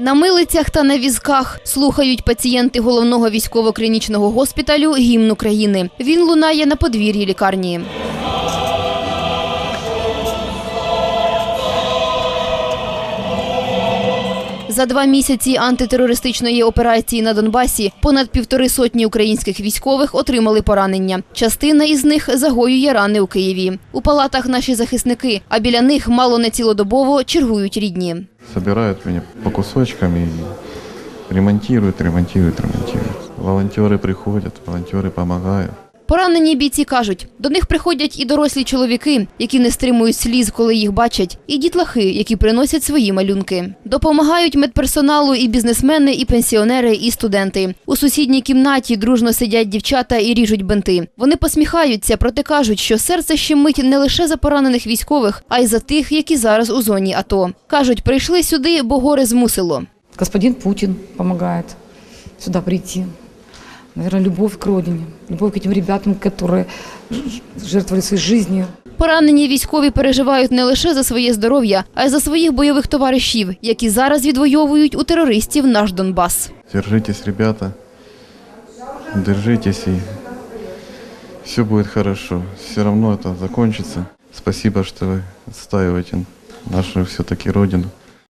На милицях та на візках слухають пацієнти головного військово-клінічного госпіталю гімн України. Він лунає на подвір'ї лікарні. За два місяці антитерористичної операції на Донбасі понад півтори сотні українських військових отримали поранення. Частина із них загоює рани у Києві. У палатах наші захисники, а біля них мало не цілодобово чергують рідні. Собирают меня по кусочкам и ремонтируют, ремонтируют, ремонтируют. Волонтеры приходят, волонтеры помогают. Поранені бійці кажуть, до них приходять і дорослі чоловіки, які не стримують сліз, коли їх бачать, і дітлахи, які приносять свої малюнки. Допомагають медперсоналу і бізнесмени, і пенсіонери, і студенти. У сусідній кімнаті дружно сидять дівчата і ріжуть бинти. Вони посміхаються, проте кажуть, що серце щемить не лише за поранених військових, а й за тих, які зараз у зоні АТО. кажуть, прийшли сюди, бо горе змусило. Господин Путин помогает сюда прийти Наверное, любовь к родине, любовь к этим ребятам, которые ж- жертвовали своей жизнью. Поранені військові переживають не лише за своє здоров'я, а й за своїх бойових товаришів, які зараз відвоюють у терористів наш Донбас. Держитесь, ребята, держитесь, и все будет хорошо. Все равно это закончится. Спасибо, что вы отстаиваете нашу все-таки родину.